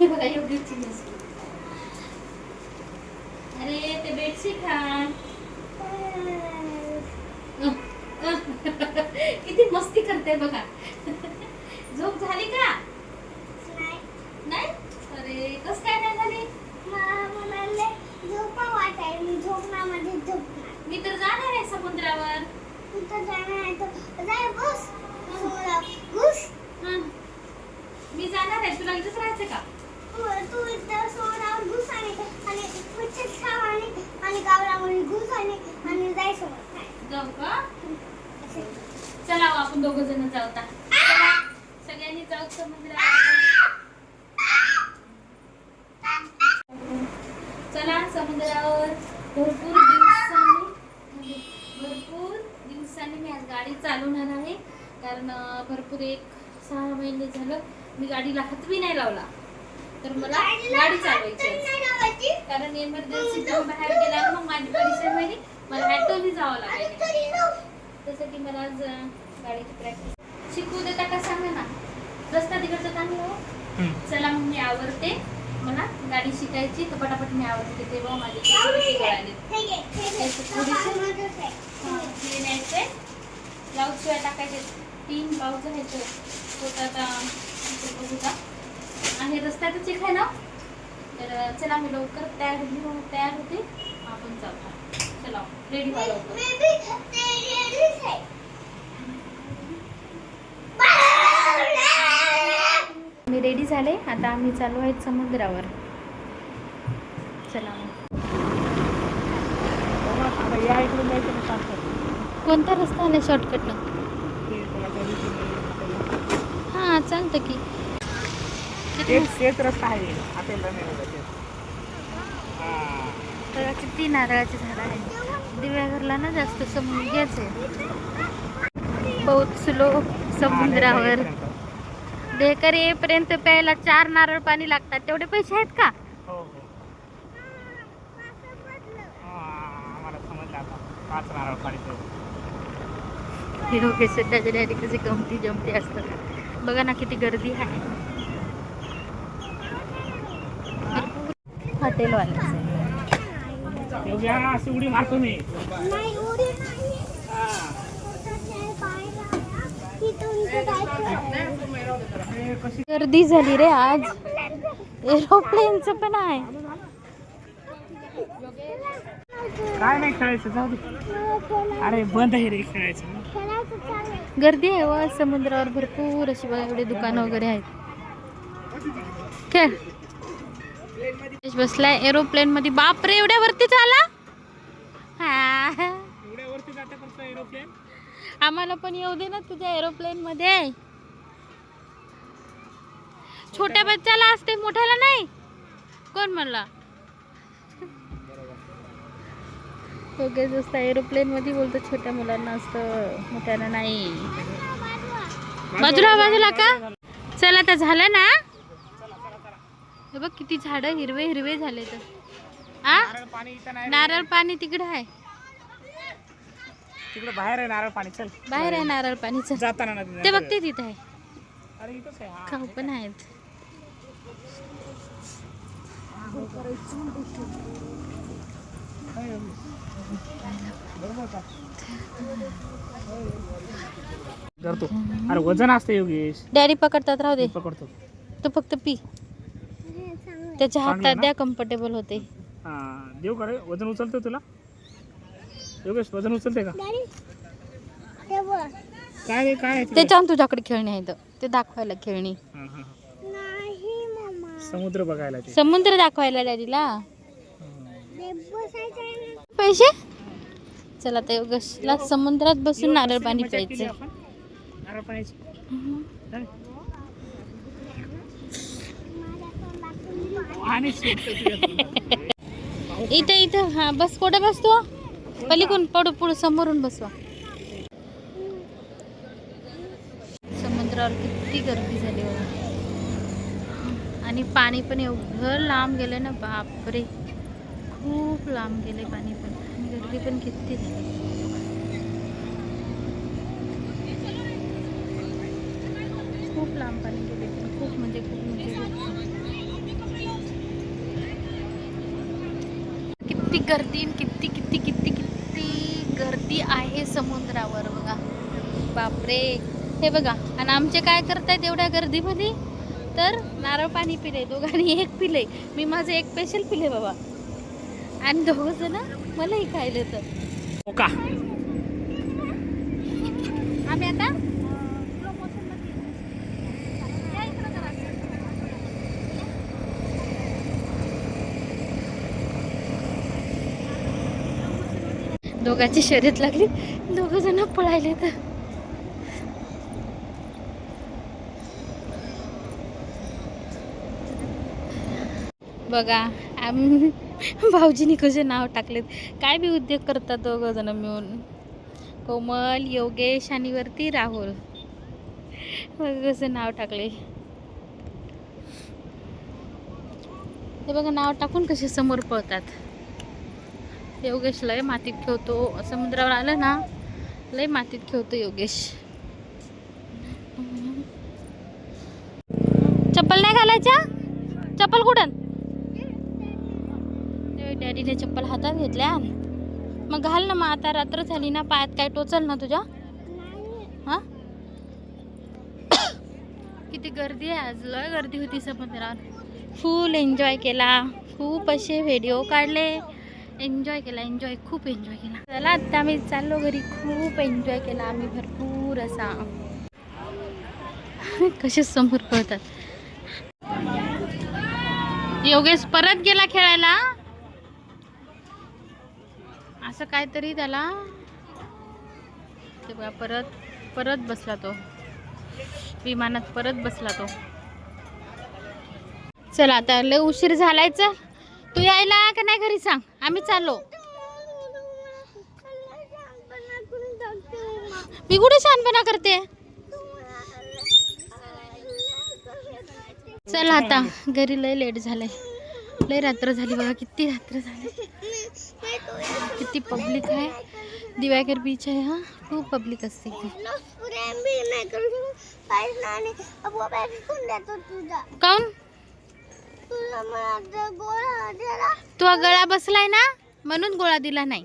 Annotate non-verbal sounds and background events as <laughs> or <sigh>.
हे बघा मेस अरे ते बेडशीट <laughs> किती मस्ती करते बघा. <laughs> झोप झाली का? नाही. अरे कस काय नाही झाली? मी तर जाणार आहे समुद्रावर. हं. मी जाणार आहे. तुला इथंच राहायचं का? जाऊ का? चला हो, आपण दोघ जण जाऊ सगळ्यांनी जाऊ समुद्रावर? चला समुद्रावर. भरपूर दिवसांनी भरपूर दिवसांनी मी आज गाडी चालवणार आहे. कारण भरपूर एक सहा महिने झालं. मी गाडीला हातवी नाही लावला. तर मला गाडी चालवायची आहे. कारण इमर्जन्सी बाहेर गेला मग माझी परीक्षा झाली मला ॲटोनी जावं लागेल की मला आज गाडीची प्रॅक्टिस शिकवू देता का सांगा ना? रस्ता तिकडचा चांगला हो चला मग मी आवरते. मला गाडी शिकायची तर पटापट मी आवरते तेव्हा माझे हे ब्लाऊज शिवाय टाकायचे तीन ब्लाऊज आहेत. तो आता बघू का आणि रस्त्यातच एक आहे ना तर चला मी लवकर तयार तयार होते. आपण जाऊ चला रेडी मी रेडी झाले. आता आम्ही चालू आहेत समुद्रावर. चला ना. कोणता रस्ता आला शॉर्टकटनं ते कोणाच्या दिवशी हां चालतं की. तेच रस्ता आहे. तर किती नारळाची झाडं आहेत. दिव्याघरला ना जास्त समुद्रच आहे. बहुत स्लो समुद्रावर. देकर येईपर्यंत. प्यायला चार नारळ पाणी लागतात. तेवढे पैसे आहेत का? हो हो. हा, योगेश त्याच्या डॅडी कशी गमती जमती असतात. बघा ना किती गर्दी आहे. हा उडी मारतो मी. हा. हे कशी गर्दी झाली रे आज. एरोप्लेनचं पण आहे. काय नाही खेळायचं जाऊ दे. अरे बंद आहे रे खेळायचं. गर्दी आहे व समुद्रावर भरपूर अशी बघा एवढे दुकानं वगैरे आहेत. खेळ. बसलाय. एरोप्लेन मध्ये बाप रे एवढ्या वरती झाला हा आम्हाला पण येऊ दे ना तुझ्या एरोप्लेन मध्ये छोट्या बच्चाला असते मोठ्याला नाही. कोण म्हणला? योगेश असता एरोप्लेन मध्ये बोलतो छोट्या मुलांना असतं मोठ्याला नाही. बाजूला बाजूला का? चल आता झालं ना? हे बघ किती झाडं हिरवे हिरवे झाले तर आ? नारळ पाणी पाणी तिकडे आहे. तिकडे बाहेर आहे नारळ पाणी. चल. बाहेर आहे नारळ पाणीचं जाताना नदी ते बघते तिथं आहे. खाऊ पण आहेत. धरतो अरे वजन असते योगेश. डॅडी पकडतात राहू दे. पकडतो. तो फक्त पी. त्याच्या हातात? द्या कम्फर्टेबल होते. हा देऊ का रे? वजन उचलतो तुला? योगेश वजन उचलते का? काय रे काय आहे तिकडे? त्याच्यावर तुझ्याकडे खेळणी आहेत. ते दाखवायला खेळणी. हा, हा, हा. समुद्र बघायला ते. समुद्र दाखवायला डॅडीला हा. पैसे? चला आता योगेशला समुद्रात बसून नारळ पाणी प्यायचं आपण. नारळ पाण्याची सुटतं तुझ्या इथं <laughs> इथं. हा बस कुठे बसतो? पलीकडून पडू पुढं समोरून बसवा. समुद्रावर किती गर्दी झाली आणि पाणी पण एवढं लांब गेलं ना बापरे. खूप लांब गेले पाणी पण. आणि गर्दी पण किती झाली. खूप लांब पाणी गेले खूप म्हणजे खूप म्हणजे खूप किती गर्दी किती किती किती किती गर्दी आहे समुद्रावर बघा. बापरे. हे बघा आणि आमचे काय करतायत एवढ्या गर्दीमध्ये? तर नारळ पाणी पिले दोघांनी एक पिले. मी माझं एक स्पेशल पिले बाबा. आणि दोघं जण मलाही खायले तर. हो आम्ही आता दोघांची शर्यत लागली. दोघं जण पळायले तर. बघा भाऊजीने भाऊजीनी कसे नाव टाकलेत. काय बी उद्योग करतात दोघं जण मिळून. कोमल योगेश आणि वरती राहुल. बघा कसं नाव टाकले. हे बघा नाव टाकून कसे समोर पळतात. योगेश लय मातीत खेळतो. समुद्रावर आलं ना लय मातीत खेळतो योगेश. चप्पल नाही घालायच्या? चप्पल कुठं? डॅडीने चप्पल हातात घेतल्या. मग घाल ना मग आता रात्र झाली ना पायात काय टोचल ना तुझ्या? हा? किती गर्दी आहे आज. लय गर्दी होती समुद्रात. फुल एन्जॉय केला. खूप असे व्हिडिओ काढले. एन्जॉय केला एन्जॉय खूप एन्जॉय केला. चला आत्ता आम्ही चाललो घरी. खूप एन्जॉय केला आम्ही भरपूर असा. कसे समोर पळतात. योगेश परत गेला खेळायला. असं काहीतरी त्याला. ते बघा परत परत बसला तो. विमानात परत बसला तो. चला आता लय उशीर झालायचं तू यायला का नाही घरी सांग? आम्ही चाललो. मी कुठे छानपणा करते? चल आता घरी लय लेट झालंय. लय रात्र झाली बघा किती रात्र झाली. किती पब्लिक आहे. दिवाकर बीच आहे हा. खूप पब्लिक असते तुला गोळा दिला तुझा गळा बसलाय ना? म्हणून गोळा दिला नाही.